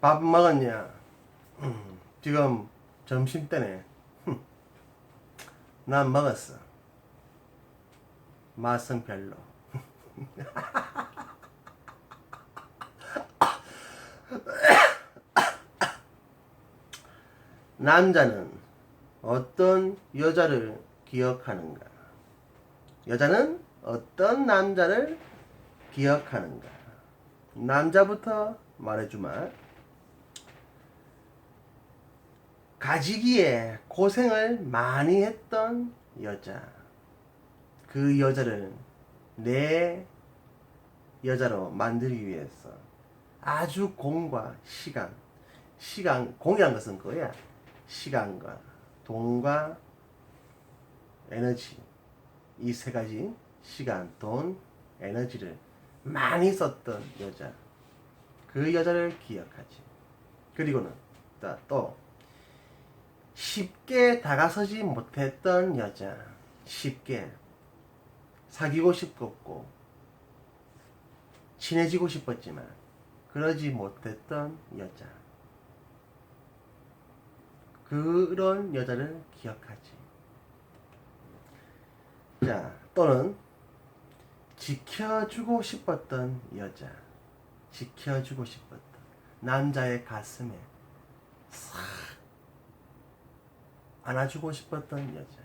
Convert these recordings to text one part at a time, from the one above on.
밥 먹었냐? 음, 지금 점심 때네. 흠. 난 먹었어. 맛은 별로. 남자는 어떤 여자를 기억하는가? 여자는 어떤 남자를 기억하는가? 남자부터 말해주마. 가지기에 고생을 많이 했던 여자. 그 여자를 내 여자로 만들기 위해서 아주 공과 시간, 시간, 공이란 것은 그거야. 시간과 돈과 에너지. 이 세 가지 시간, 돈, 에너지를 많이 썼던 여자. 그 여자를 기억하지. 그리고는 또- 또 쉽게 다가서지 못했던 여자. 쉽게 사귀고 싶었고 친해지고 싶었지만 그러지 못했던 여자. 그런 여자를 기억하지. 자, 또는 지켜주고 싶었던 여자. 지켜주고 싶었던 남자의 가슴에 싹 안아주고 싶었던 여자.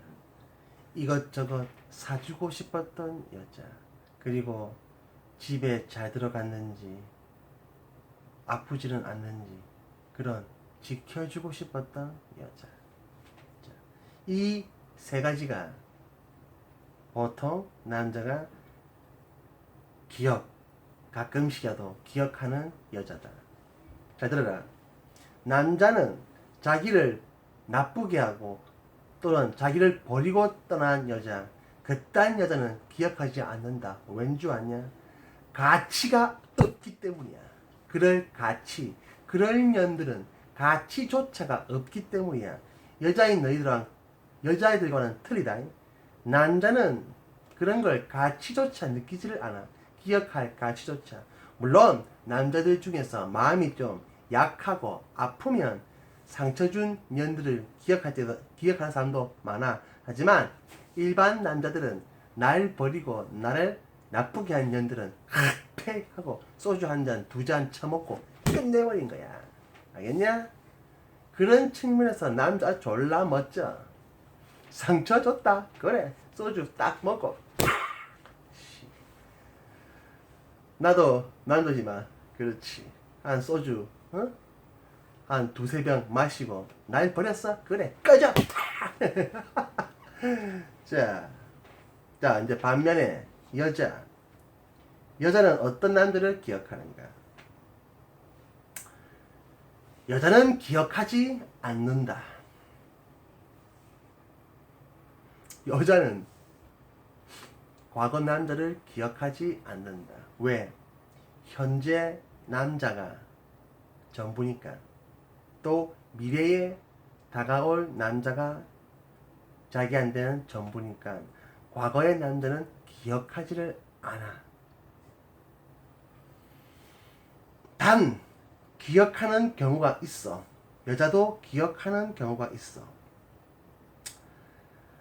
이것저것 사주고 싶었던 여자. 그리고 집에 잘 들어갔는지 아프지는 않는지 그런 지켜주고 싶었던 여자. 이 세 가지가 보통 남자가 기억, 가끔씩이라도 기억하는 여자다. 잘 들어라. 남자는 자기를 나쁘게 하고 또는 자기를 버리고 떠난 여자, 그딴 여자는 기억하지 않는다. 왠 줄 아냐? 가치가 없기 때문이야. 그럴 가치, 그럴 년들은 가치조차가 없기 때문이야. 여자인 너희들랑 여자애들과는 틀리다. 남자는 그런 걸 가치조차 느끼지를 않아. 기억할 가치조차. 물론 남자들 중에서 마음이 좀 약하고 아프면 상처 준 년들을 기억할 때도 기억하는 사람도 많아. 하지만 일반 남자들은 날 버리고 나를 나쁘게 한 년들은 팩 하고 소주 한 잔, 두 잔 처먹고 끝내버린 거야. 알겠냐? 그런 측면에서 남자 졸라 멋져. 상처 줬다. 그래. 소주 딱 먹고. 씨. 나도 남자지만 그렇지. 한 소주, 어? 한 두세 병 마시고 날 버렸어? 그래. 꺼져. 자, 자 이제 반면에 여자. 여자는 어떤 남자를 기억하는가? 여자는 기억하지 않는다. 여자는 과거 남자를 기억하지 않는다. 왜? 현재 남자가 전부니까. 또 미래에 다가올 남자가 자기한테는 전부니까 과거의 남자는 기억하지를 않아. 단 기억하는 경우가 있어. 여자도 기억하는 경우가 있어.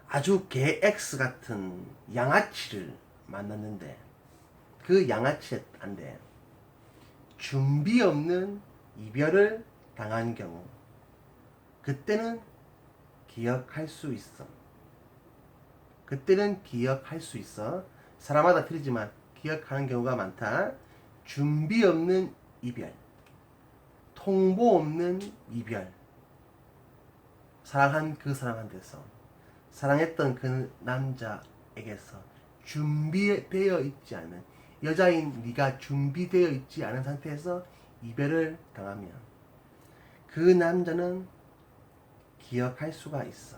아주 개 X 같은 양아치를 만났는데 그 양아치 안 돼. 준비 없는 이별을 당한 경우 그때는 기억할 수 있어. 그때는 기억할 수 있어. 사람마다 틀리지만 기억하는 경우가 많다. 준비 없는 이별. 통보 없는 이별. 사랑한 그 사람한테서 사랑했던 그 남자에게서 준비되어 있지 않은 여자인 네가 준비되어 있지 않은 상태에서 이별을 당하면 그 남자는 기억할 수가 있어.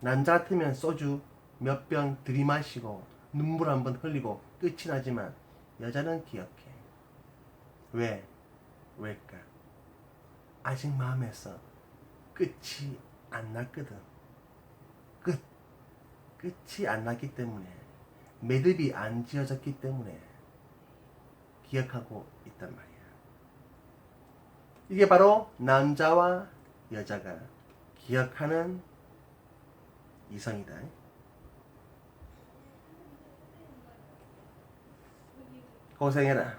남자 같으면 소주 몇 병 들이마시고 눈물 한 번 흘리고 끝이 나지만 여자는 기억해. 왜? 왜일까? 아직 마음에서 끝이 안 났거든. 끝. 끝이 안 났기 때문에 매듭이 안 지어졌기 때문에 기억하고 있단 말이야. 이게 바로 남자와 여자가 기억하는 이성이다. 고생해라.